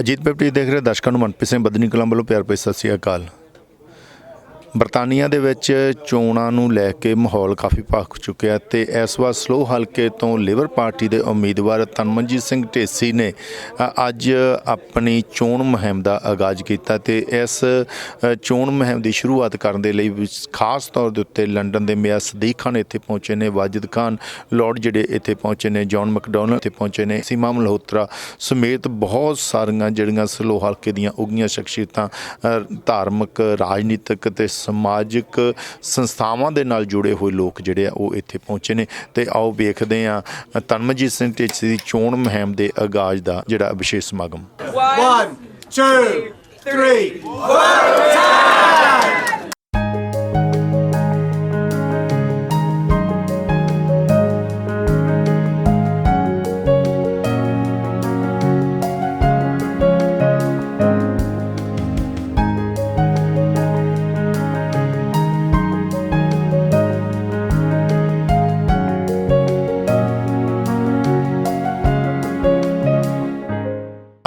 ਅਜੀਤ ਪੈਪਟੀ ਦੇਖ ਰਹੇ ਦਰਸ਼ਕਾਂ ਨੂੰ ਮਨਪ੍ਰੀਤ ਸਿੰਘ ਬਦਨੀ ਕਲਮ ਵੱਲੋਂ ਪਿਆਰ ਭਰੀ ਸਤਿ ਸ਼੍ਰੀ ਅਕਾਲ। ਬਰਤਾਨੀਆ ਦੇ ਵਿੱਚ ਚੋਣਾਂ ਨੂੰ ਲੈ ਕੇ ਮਾਹੌਲ ਕਾਫੀ ਭਖ ਚੁੱਕਿਆ ਤੇ ਇਸ ਵਾਰ ਸਲੋ ਹਲਕੇ ਤੋਂ ਲੇਬਰ ਪਾਰਟੀ ਦੇ ਉਮੀਦਵਾਰ ਤਨਮਨਜੀਤ ਸਿੰਘ ਢੇਸੀ ਨੇ ਅੱਜ ਆਪਣੀ ਚੋਣ ਮੁਹਿੰਮ ਦਾ ਆਗਾਜ਼ ਕੀਤਾ ਤੇ ਇਸ ਚੋਣ ਮੁਹਿੰਮ ਦੀ ਸ਼ੁਰੂਆਤ ਕਰਨ ਦੇ ਲਈ ਵਿਸ- ਖਾਸ ਤੌਰ ਦੇ ਉੱਤੇ ਲੰਡਨ ਦੇ ਮਿਆਂ ਸਦੀਕ ਖਾਨ ਇੱਥੇ ਪਹੁੰਚੇ ਨੇ, ਵਾਜਿਦ ਖਾਨ, ਲਾਰਡ ਜਿਹੜੇ ਇੱਥੇ ਪਹੁੰਚੇ ਨੇ, ਜੌਨ ਮੈਕਡੋਨਲਡ ਇੱਥੇ ਪਹੁੰਚੇ ਨੇ, ਸੀਮਾ ਮਲਹੋਤਰਾ ਸਮੇਤ ਬਹੁਤ ਸਾਰੀਆਂ ਜਿਹੜੀਆਂ ਸਲੋ ਹਲਕੇ ਦੀਆਂ ਉਗੀਆਂ ਸ਼ਖਸੀਅਤਾਂ ਧਾਰਮਿਕ, ਰਾਜਨੀਤਿਕ ਤੇ ਸਮਾਜਿਕ ਸੰਸਥਾਵਾਂ ਦੇ ਨਾਲ ਜੁੜੇ ਹੋਏ ਲੋਕ ਜਿਹੜੇ ਆ ਉਹ ਇੱਥੇ ਪਹੁੰਚੇ ਨੇ ਤੇ ਆਓ ਵੇਖਦੇ ਆ ਤਨਮਜੀਤ ਸਿੰਘ ਢੇਸੀ ਦੀ ਚੋਣ ਮੁਹਿੰਮ ਦੇ ਆਗਾਜ਼ ਦਾ ਜਿਹੜਾ ਵਿਸ਼ੇਸ਼ ਸਮਾਗਮ One, two, three.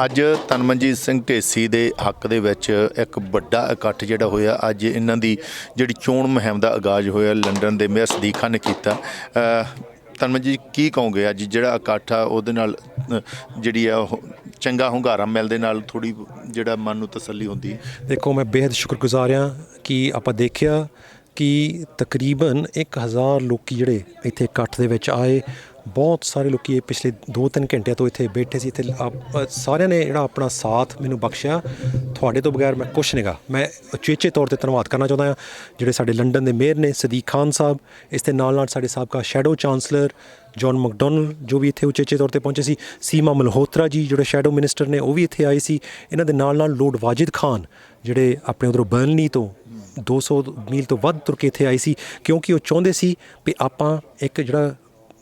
ਅੱਜ ਤਨਮਨਜੀਤ ਸਿੰਘ ਢੇਸੀ ਦੇ ਹੱਕ ਦੇ ਵਿੱਚ ਇੱਕ ਵੱਡਾ ਇਕੱਠ ਜਿਹੜਾ ਹੋਇਆ। ਅੱਜ ਇਹਨਾਂ ਦੀ ਜਿਹੜੀ ਚੋਣ ਮੁਹਿੰਮ ਦਾ ਆਗਾਜ਼ ਹੋਇਆ, ਲੰਡਨ ਦੇ ਮੇਅਰ ਸਦੀਖਾ ਨੇ ਕੀਤਾ। ਅਹ ਤਨਮਨਜੀਤ ਕੀ ਕਹੋਗੇ? ਅੱਜ ਜਿਹੜਾ ਇਕੱਠ ਆ, ਉਹਦੇ ਨਾਲ ਜਿਹੜੀ ਆ, ਉਹ ਚੰਗਾ ਹੁੰਗਾਰਾ ਮਿਲਦੇ ਨਾਲ ਥੋੜੀ ਜਿਹੜਾ ਮਨ ਨੂੰ ਤਸੱਲੀ ਹੁੰਦੀ ਦੇਖੋ, ਮੈਂ ਬੇहद ਸ਼ੁਕਰਗੁਜ਼ਾਰ ਹਾਂ ਕਿ ਆਪਾਂ ਦੇਖਿਆ ਕਿ ਤਕਰੀਬਨ 1000 ਲੋਕੀ ਜਿਹੜੇ ਇੱਥੇ ਇਕੱਠ ਦੇ ਵਿੱਚ ਆਏ। ਬਹੁਤ ਸਾਰੇ ਲੋਕੀ ਇਹ ਪਿਛਲੇ 2-3 ਘੰਟਿਆਂ ਤੋਂ ਇੱਥੇ ਬੈਠੇ ਸੀ, ਇੱਥੇ ਆਪ- ਸਾਰਿਆਂ ਨੇ ਜਿਹੜਾ ਆਪਣਾ ਸਾਥ ਮੈਨੂੰ ਬਖਸ਼ਿਆ। ਤੁਹਾਡੇ ਤੋਂ ਬਗੈਰ ਮੈਂ ਕੁਛ ਨਹੀਂਗਾ ਮੈਂ ਉਚੇਚੇ ਤੌਰ ਤੇ ਧੰਨਵਾਦ ਕਰਨਾ ਚਾਹੁੰਦਾ ਹਾਂ। ਜਿਹੜੇ ਸਾਡੇ ਲੰਡਨ ਦੇ ਮੇਅਰ ਨੇ, ਸਦੀਕ ਖਾਨ ਸਾਹਿਬ, ਇਸ ਦੇ ਨਾਲ ਨਾਲ ਸਾਡੇ ਸਾਬਕਾ ਸ਼ੈਡੋ ਚਾਂਸਲਰ ਜੌਨ ਮੈਕਡੋਨਲਡ ਜੋ ਵੀ ਇੱਥੇ ਉਚੇਚੇ ਤੌਰ ਤੇ ਪਹੁੰਚੇ ਸੀ, ਸੀਮਾ ਮਲਹੋਤਰਾ ਜੀ, ਜਿਹੜੇ ਸ਼ੈਡੋ ਮਿਨਿਸਟਰ ਨੇ, ਉਹ ਵੀ ਇੱਥੇ ਆਏ ਸੀ। ਇਹਨਾਂ ਦੇ ਨਾਲ ਨਾਲ ਲੋਡ ਵਾਜਿਦ ਖਾਨ, ਜਿਹੜੇ ਆਪਣੇ ਉਧਰੋਂ ਬਰਨਲੀ ਤੋਂ 200 ਮੀਲ ਤੋਂ ਵੱਧ ਤੁਰ ਕੇ ਇੱਥੇ ਆਏ ਸੀ, ਕਿਉਂਕਿ ਉਹ ਚਾਹੁੰਦੇ ਸੀ ਵੀ ਆਪਾਂ ਇੱਕ ਜਿਹੜਾ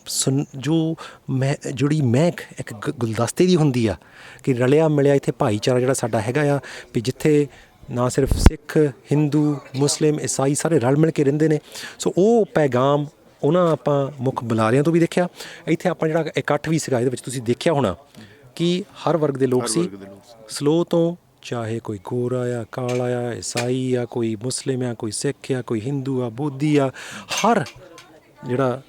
ਸੁਨ- ਜੋ ਮੈਂ ਜਿਹੜੀ ਮਹਿਕ ਇੱਕ ਗੁਲਦਸਤੇ ਦੀ ਹੁੰਦੀ ਆ ਕਿ ਰਲਿਆ ਮਿਲਿਆ ਇੱਥੇ ਭਾਈਚਾਰਾ ਜਿਹੜਾ ਸਾਡਾ ਹੈਗਾ ਆ ਵੀ ਜਿੱਥੇ ਨਾ ਸਿਰਫ ਸਿੱਖ ਹਿੰਦੂ ਮੁਸਲਿਮ ਈਸਾਈ ਸਾਰੇ ਰਲ ਮਿਲ ਕੇ ਰਹਿੰਦੇ ਨੇ। ਸੋ ਉਹ ਪੈਗਾਮ ਉਹਨਾਂ ਆਪਾਂ ਮੁੱਖ ਬੁਲਾਰਿਆਂ ਤੋਂ ਵੀ ਦੇਖਿਆ। ਇੱਥੇ ਆਪਾਂ ਜਿਹੜਾ ਇਕੱਠ ਵੀ ਸੀਗਾ ਇਹਦੇ ਵਿੱਚ ਤੁਸੀਂ ਦੇਖਿਆ ਹੋਣਾ ਕਿ ਹਰ ਵਰਗ ਦੇ ਲੋਕ ਸੀ। ਸਲੋ ਤੋਂ ਚਾਹੇ ਕੋਈ ਗੋਰਾ ਆ ਕਾਲਾ ਆ ਈਸਾਈ ਆ ਕੋਈ ਮੁਸਲਿਮ ਆ ਕੋਈ ਸਿੱਖ ਆ ਕੋਈ ਹਿੰਦੂ ਆ ਬੋਧੀ ਆ ਹਰ ਜਿਹੜਾ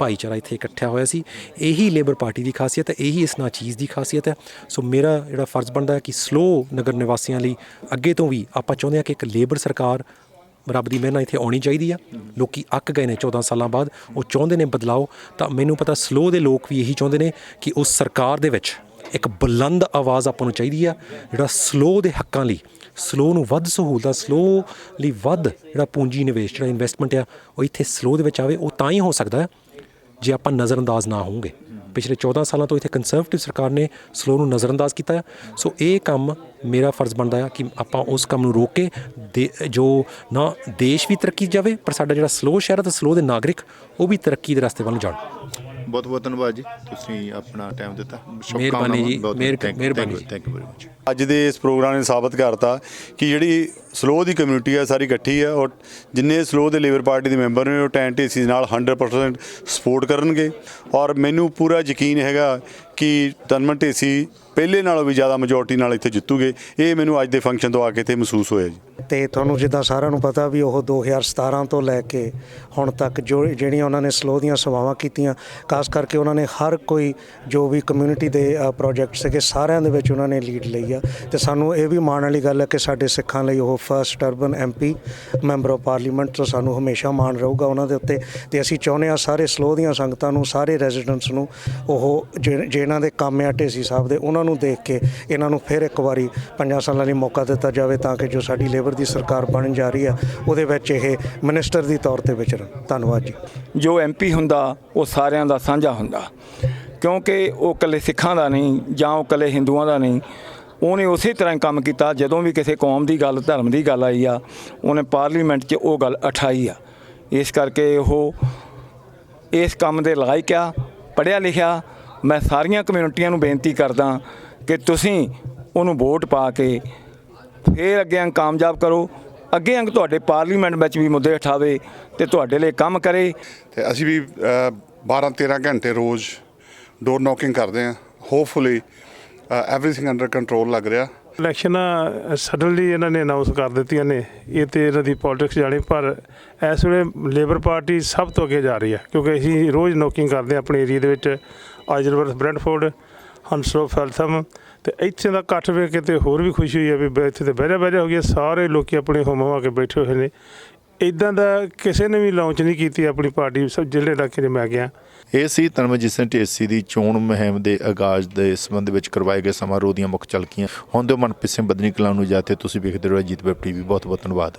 ਭਾਈਚਾਰਾ ਇੱਥੇ ਇਕੱਠਿਆ ਹੋਇਆ ਸੀ। ਇਹੀ ਲੇਬਰ ਪਾਰਟੀ ਦੀ ਖਾਸੀਅਤ ਹੈ, ਇਹੀ ਇਸ ਨਾਚੀਜ਼ ਦੀ ਖਾਸੀਅਤ ਹੈ। ਸੋ ਮੇਰਾ ਜਿਹੜਾ ਫਰਜ਼ ਬਣਦਾ ਹੈ ਕਿ ਸਲੋ ਨਗਰ ਨਿਵਾਸੀਆਂ ਲਈ ਅੱਗੇ ਤੋਂ ਵੀ ਆਪਾਂ ਚਾਹੁੰਦੇ ਹਾਂ ਕਿ ਇੱਕ ਲੇਬਰ ਸਰਕਾਰ ਰੱਬ ਦੀ ਮਿਹਰ ਨਾਲ ਇੱਥੇ ਆਉਣੀ ਚਾਹੀਦੀ ਆ ਲੋਕੀ ਅੱਕ ਗਏ ਨੇ 14 ਸਾਲਾਂ ਬਾਅਦ, ਉਹ ਚਾਹੁੰਦੇ ਨੇ ਬਦਲਾਓ। ਤਾਂ ਮੈਨੂੰ ਪਤਾ ਸਲੋ ਦੇ ਲੋਕ ਵੀ ਇਹੀ ਚਾਹੁੰਦੇ ਨੇ ਕਿ ਉਸ ਸਰਕਾਰ ਦੇ ਵਿੱਚ ਇੱਕ ਬੁਲੰਦ ਆਵਾਜ਼ ਆਪਾਂ ਨੂੰ ਚਾਹੀਦੀ ਆ ਜਿਹੜਾ ਸਲੋ ਦੇ ਹੱਕਾਂ ਲਈ ਸਲੋ ਨੂੰ ਵੱਧ ਸਹੂਲਤਾਂ ਸਲੋ ਲਈ ਵੱਧ ਜਿਹੜਾ ਪੂੰਜੀ ਨਿਵੇਸ਼, ਜਿਹੜਾ ਇਨਵੈਸਟਮੈਂਟ ਆ, ਉਹ ਇੱਥੇ ਸਲੋ ਦੇ ਵਿੱਚ ਆਵੇ, ਉਹ ਤਾਂ ਹੀ ਹੋ ਸਕਦਾ ਹੈ। ਜੇ ਆਪਾਂ ਨਜ਼ਰਅੰਦਾਜ਼ ਨਾ ਹੋਵਾਂਗੇ। ਪਿਛਲੇ 14 ਸਾਲਾਂ ਤੋਂ ਇੱਥੇ ਕੰਜ਼ਰਵੇਟਿਵ ਸਰਕਾਰ ਨੇ ਸਲੋ ਨੂੰ ਨਜ਼ਰਅੰਦਾਜ਼ ਕੀਤਾ ਹੈ। ਸੋ ਇਹ ਕੰਮ ਮੇਰਾ ਫਰਜ਼ ਬਣਦਾ ਹੈ ਕਿ ਆਪਾਂ ਉਸ ਕੰਮ ਨੂੰ ਰੋਕ ਕੇ ਦੇ- ਜੋ ਨਾ ਦੇਸ਼ ਵੀ ਤਰੱਕੀ ਜਾਵੇ, ਪਰ ਸਾਡਾ ਜਿਹੜਾ ਸਲੋ ਸ਼ਹਿਰ ਹੈ ਤੇ ਸਲੋ ਦੇ ਨਾਗਰਿਕ, ਉਹ ਵੀ ਤਰੱਕੀ ਦੇ ਰਸਤੇ ਵੱਲ ਜਾਣ। ਬਹੁਤ ਬਹੁਤ ਧੰਨਵਾਦ ਜੀ। ਤੁਸੀਂ ਆਪਣਾ ਟਾਈਮ ਦਿੱਤਾ। ਮਿਹਰਬਾਨੀ ਜੀ, ਮਿਹਰ- ਮਿਹਰਬਾਨੀ ਜੀ। ਥੈਂਕ ਯੂ ਵੈਰੀ ਮਚ ਅੱਜ ਦੇ ਇਸ ਪ੍ਰੋਗਰਾਮ ਨੇ ਸਾਬਤ ਕਰਤਾ ਕਿ ਜਿਹੜੀ ਸਲੋ ਦੀ ਕਮਿਊਨਿਟੀ ਹੈ ਸਾਰੀ ਇਕੱਠੀ ਹੈ ਔਰ ਜਿੰਨੇ ਸਲੋ ਦੇ ਲੇਬਰ ਪਾਰਟੀ ਦੇ ਮੈਂਬਰ ਨੇ ਉਹ ਟੈਨ ਟੇਸੀ ਨਾਲ 100% ਸਪੋਰਟ ਕਰਨਗੇ ਔਰ ਮੈਨੂੰ ਪੂਰਾ ਯਕੀਨ ਹੈਗਾ ਕਿ ਤਨਮਨ ਢੇਸੀ ਪਹਿਲੇ ਨਾਲੋਂ ਵੀ ਜ਼ਿਆਦਾ ਮੈਜੋਰਟੀ ਨਾਲ ਇੱਥੇ ਜਿੱਤੂਗੇ। ਇਹ ਮੈਨੂੰ ਅੱਜ ਦੇ ਫੰਕਸ਼ਨ ਤੋਂ ਆ ਕੇ ਇੱਥੇ ਮਹਿਸੂਸ ਹੋਇਆ ਜੀ। ਤੇ ਤੁਹਾਨੂੰ ਜਿੱਦਾਂ ਸਾਰਿਆਂ ਨੂੰ ਪਤਾ ਵੀ ਉਹ 2017 ਤੋਂ ਲੈ ਕੇ ਹੁਣ ਤੱਕ ਜੋ ਜਿਹੜੀਆਂ ਉਹਨਾਂ ਨੇ ਸਲੋ ਦੀਆਂ ਸੇਵਾਵਾਂ ਕੀਤੀਆਂ, ਖਾਸ ਕਰਕੇ ਉਹਨਾਂ ਨੇ ਹਰ ਕੋਈ ਜੋ ਵੀ ਕਮਿਊਨਿਟੀ ਦੇ ਪ੍ਰੋਜੈਕਟ ਸੀਗੇ, ਸਾਰਿਆਂ ਦੇ ਵਿੱਚ ਉਹਨਾਂ ਨੇ ਲੀਡ ਲਈ ਆ। ਤੇ ਸਾਨੂੰ ਇਹ ਵੀ ਮਾਣ ਵਾਲੀ ਗੱਲ ਹੈ ਕਿ ਸਾਡੇ ਸਿੱਖਾਂ ਲਈ ਉਹ first urban MP member of parliament ਤੋਂ ਸਾਨੂੰ ਹਮੇਸ਼ਾ ਮਾਣ ਰਹੂਗਾ ਉਹਨਾਂ ਦੇ ਉੱਤੇ। ਤੇ ਅਸੀਂ ਚਾਹੁੰਦੇ ਆ ਸਾਰੇ ਸਲੋ ਦੀਆਂ ਸੰਗਤਾਂ ਨੂੰ, ਸਾਰੇ ਰੈਜ਼ੀਡੈਂਟਸ ਨੂੰ ਉਹ ਜਿ- ਜਿਹਨਾਂ ਦੇ ਕੰਮ ਆ ਢੇਸੀ ਸਾਹਿਬ ਦੇ, ਉਹਨਾਂ ਉਹਨਾਂ ਨੂੰ ਦੇਖ ਕੇ ਇਹਨਾਂ ਨੂੰ ਫਿਰ ਇੱਕ ਵਾਰੀ ਪੰਜਾਂ ਸਾਲਾਂ ਲਈ ਮੌਕਾ ਦਿੱਤਾ ਜਾਵੇ ਤਾਂ ਕਿ ਜੋ ਸਾਡੀ ਲੇਬਰ ਦੀ ਸਰਕਾਰ ਬਣਨ ਜਾ ਰਹੀ ਆ ਉਹਦੇ ਵਿੱਚ ਇਹ ਮਿਨਿਸਟਰ ਦੀ ਤੌਰ ਤੇ ਵਿਚਰਨ। ਧੰਨਵਾਦ ਜੀ। ਜੋ ਐਮਪੀ ਹੁੰਦਾ, ਉਹ ਸਾਰਿਆਂ ਦਾ ਸਾਂਝਾ ਹੁੰਦਾ। ਕਿਉਂਕਿ ਉਹ ਇਕੱਲੇ ਸਿੱਖਾਂ ਦਾ ਨਹੀਂ, ਜਾਂ ਉਹ ਇਕੱਲੇ ਹਿੰਦੂਆਂ ਦਾ ਨਹੀਂ, ਉਹਨੇ ਉਸੇ ਤਰ੍ਹਾਂ ਹੀ ਕੰਮ ਕੀਤਾ, ਜਦੋਂ ਵੀ ਕਿਸੇ ਕੌਮ ਦੀ ਗੱਲ, ਧਰਮ ਦੀ ਗੱਲ ਆਈ ਆ, ਉਹਨੇ ਪਾਰਲੀਮੈਂਟ 'ਚ ਉਹ ਗੱਲ ਉਠਾਈ ਆ। ਇਸ ਕਰਕੇ ਉਹ ਇਸ ਕੰਮ ਦੇ ਲਾਇਕ ਆ, ਪੜ੍ਹਿਆ ਲਿਖਿਆ ਮੈਂ ਸਾਰੀਆਂ ਕਮਿਊਨਿਟੀਆਂ ਨੂੰ ਬੇਨਤੀ ਕਰਦਾ ਕਿ ਤੁਸੀਂ ਉਹਨੂੰ ਵੋਟ ਪਾ ਕੇ ਫੇਰ ਅੱਗੇ ਅੰਗ ਕਾਮਯਾਬ ਕਰੋ। ਅੱਗੇ ਅੰਗ ਤੁਹਾਡੇ ਪਾਰਲੀਮੈਂਟ ਵਿੱਚ ਵੀ ਮੁੱਦੇ ਉਠਾਵੇ ਤੇ ਤੁਹਾਡੇ ਲਈ ਕੰਮ ਕਰੇ। ਤੇ ਅਸੀਂ ਵੀ 12 13 ਘੰਟੇ ਰੋਜ਼ ਡੋਰ ਨੌਕਿੰਗ ਕਰਦੇ ਹਾਂ। ਹੋਪਫੁਲੀ ਐਵਰੀਥਿੰਗ ਅੰਡਰ ਕੰਟਰੋਲ ਲੱਗ ਰਿਹਾ। ਇਲੈਕਸ਼ਨ ਸਡਨਲੀ ਇਹਨਾਂ ਨੇ ਅਨਾਉਂਸ ਕਰ ਦਿੱਤੀਆਂ ਨੇ। ਇਹ ਤੇ ਇਹਨਾਂ ਦੀ ਪੋਲਿਟਿਕਸ ਜਾਣੀ ਪਰ ਇਸ ਵੇਲੇ ਲੇਬਰ ਪਾਰਟੀ ਸਭ ਤੋਂ ਅੱਗੇ ਜਾ ਰਹੀ ਹੈ ਕਿਉਂਕਿ ਅਸੀਂ ਰੋਜ਼ ਨੋਕਿੰਗ ਕਰਦੇ ਹਾਂ ਆਪਣੇ ਏਰੀਆ ਦੇ ਵਿੱਚ। ਆਈਜ਼ਲਵਰਥ ਬ੍ਰੈਂਟਫੋਰਡ ਹੰਸਰੋ, ਫੈਲਥਮ ਤੇ ਇੱਥੇ ਦਾ ਇਕੱਠ ਵੇਖ ਕੇ ਤੇ ਹੋਰ ਵੀ ਖੁਸ਼ੀ ਹੋਈ ਹੈ ਵੀ ਬ- ਇੱਥੇ ਤੇ ਬਹਿਰਾ ਬਹਿਰਾ ਹੋ ਗਿਆ ਸਾਰੇ ਲੋਕੀ ਆਪਣੇ ਹੋਮ ਆ ਕੇ ਬੈਠੇ ਹੋਏ ਨੇ। ਇਦਾਂ ਦਾ ਕਿਸੇ ਨੇ ਵੀ ਲਾਂਚ ਨਹੀਂ ਕੀਤੀ ਆਪਣੀ ਪਾਰਟੀ ਸਭ ਜ਼ਿਲ੍ਹੇ ਇਲਾਕੇ 'ਚ ਮੈਂ ਗਿਆ। ਇਹ ਸੀ ਤਨਮਜੀਤ ਸਿੰਘ ਢੇਸੀ ਦੀ ਚੋਣ ਮੁਹਿੰਮ ਦੇ ਆਗਾਜ਼ ਦੇ ਸੰਬੰਧ ਵਿੱਚ ਕਰਵਾਏ ਗਏ ਸਮਾਰੋਹ ਦੀਆਂ ਮੁੱਖ ਝਲਕੀਆਂ। ਹੁਣ ਦਿਓ ਮਨਪ੍ਰੀਤ ਸਿੰਘ ਬਦਨੀ ਕਲਾਂ ਨੂੰ ਜਾ ਜਾਤੇ ਤੁਸੀਂ ਵੇਖਦੇ ਰਹੋ ਜੀਤ ਵੈਬ ਟੀਵੀ। ਬਹੁਤ ਬਹੁਤ ਧੰਨਵਾਦ।